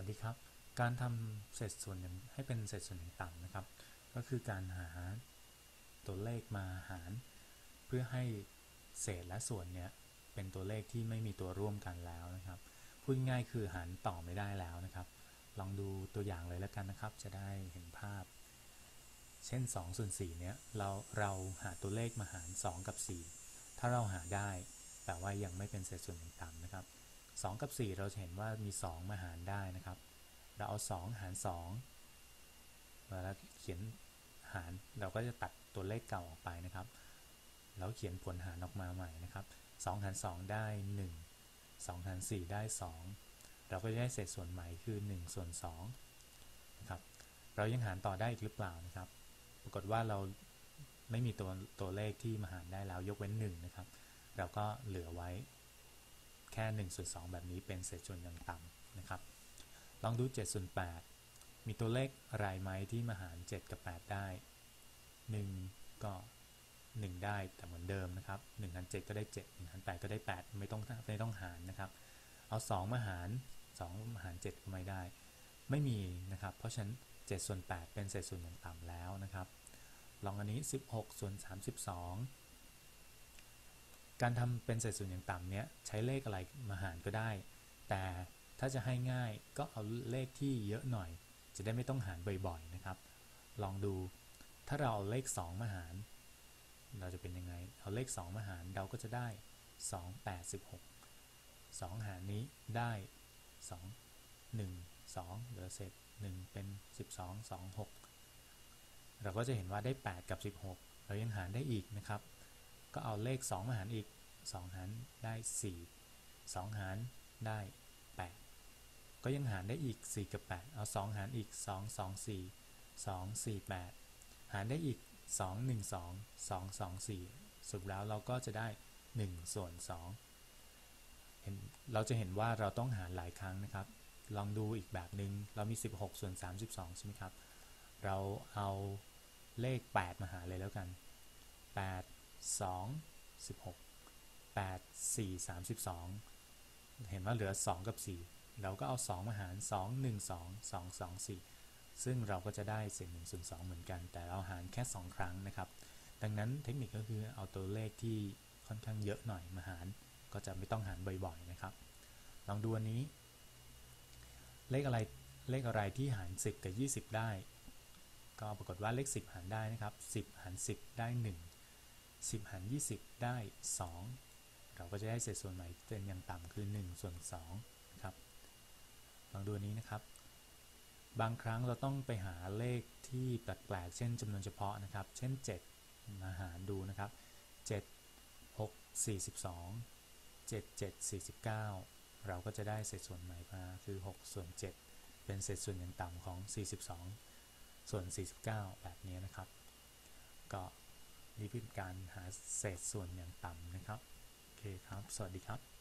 วัสดีครับ การทำเศษส่วนให้เป็นเศษส่วนอย่างต่ำนะครับ ก็คือการหาตัวเลขมาหาร เพื่อให้เศษและส่วนเนี่ยเป็นตัวเลขที่ไม่มีตัวร่วมกันแล้วนะครับพูดง่ายคือหารต่อไม่ได้แล้วนะครับ ลองดูตัวอย่างเลยแล้วกันนะครับ จะได้เห็นภาพ เช่น2ส่วน4เนี่ยเราเราหาตัวเลขมาหาร 2 กับ 4 ถ้าเราหาได้แต่ว่ายังไม่เป็นเศษส่วนอย่างต่ำนะครับ 2 กับ 4 เราจะเห็นว่ามี 2 มาหารได้นะครับ เราเอา 2 หาร2เวลาเขียนหารเราก็จะตัดตัวเลขเก่าออกไปนะครับ แล้วเขียนผลหารออกมาใหม่นะครับ 2 หาร 2 ได้ 1 2 หาร 4 ได้ 2 เราก็จะได้เศษส่วนใหม่คือ 1 ส่วน2นะครับ เรายังหารต่อได้อีกหรือเปล่านะครับ ปรากฏว่าเราไม่มีตัวตัวเลขที่มาหารได้แล้วยกเว้น 1 นะครับ เราก็เหลือไว้ ค่1ส่วน2แบบนี้เป็นเศษส่วนอย่างต่ำนะครับ ลองดู7ส่วน8มีตัวเลขอะไรไหมที่มาหาร 7 กับ 8 ได้ 1 ก็ 1 ได้แต่เหมือนเดิมนะครับ1หาร7ก็ได้ 7 1หาร8ก็ได้ 8 ไม่ต้องไม่ต้องหารนะครับ เอา 2 มาหาร 2 มาหาร 7 ก็ไม่ได้ ไม่มีนะครับ เพราะฉะนั้น7ส่วน8เป็นเศษส่วนอย่างต่ำแล้วนะครับ ลองอันนี้ 16ส่วน32 การทำเป็นเศษส่วนอย่างต่ำเนี้ยใช้เลขอะไรมาหารก็ได้ แต่ถ้าจะให้ง่ายก็เอาเลขที่เยอะหน่อย จะได้ไม่ต้องหารบ่อยๆนะครับ ลองดูถ้าเราเอาเลข 2 มาหาร เราจะเป็นยังไง เอาเลข 2 มาหารเราก็จะได้ 2 8 16 2 หารนี้ได้ 2 1 2เหลือเศษ1เป็น 12 2 6 เราก็จะเห็นว่าได้ 8 กับ 16 เรายังหารได้อีกนะครับ ก็เอาเลข 2 มาหารอีก 2 หารได้ 4 2 หารได้ 8 ก็ยังหารได้อีก 4 กับ 8 เอา 2 หารอีก 2 2 4 2 4 8 หารได้อีก 2 1 2 2 2 4 สรุปแล้วเราก็จะได้ 1 ส่วน 2 เห็นเราจะเห็นว่าเราต้องหารหลายครั้งนะครับ ลองดูอีกแบบหนึง่งเรามี 16 ส่วน 32 ใช่ไหมครับ เราเอาเลข 8 มาหารเลยแล้วกัน 8 2 16 8 4 32 เห็นว่าเหลือ 2 กับ 4 เราก็เอา 2 มาหาร 2 1 2 2 2 4 ซึ่งเราก็จะได้เศษ1ส่วน2เหมือนกัน แต่เราหารแค่ 2 ครั้งนะครับ ดังนั้นเทคนิคก็คือเอาตัวเลขที่ค่อนข้างเยอะหน่อยมาหาร ก็จะไม่ต้องหารบ่อยๆนะครับ ลองดูอันนี้ เลขอะไรเลขอะไรที่หาร 10 กับ 20 ได้ ก็ปรากฏว่าเลข 10 หารได้นะครับ 10 หาร 10 ได้ 1 10 หาร 20 ได้ 2 เราก็จะได้เศษส่วนใหม่เป็นอย่างต่ำคือ 1 ส่วน2นะครับลองดูนนี้นะครับ บางครั้งเราต้องไปหาเลขที่แปลกๆ เช่นจำนวนเฉพาะนะครับ เช่น 7 มาหารดูนะครับ 7 6 42 7 7 49 เราก็จะได้เศษส่วนใหม่มาคือ 6 ส่วน 7 เป็นเศษส่วนอย่างต่ำของ 42 ส่วน 49 แบบนี้นะครับ ก็ นี่เป็นการหาเศษส่วนอย่างต่ำนะครับ โอเคครับ สวัสดีครับ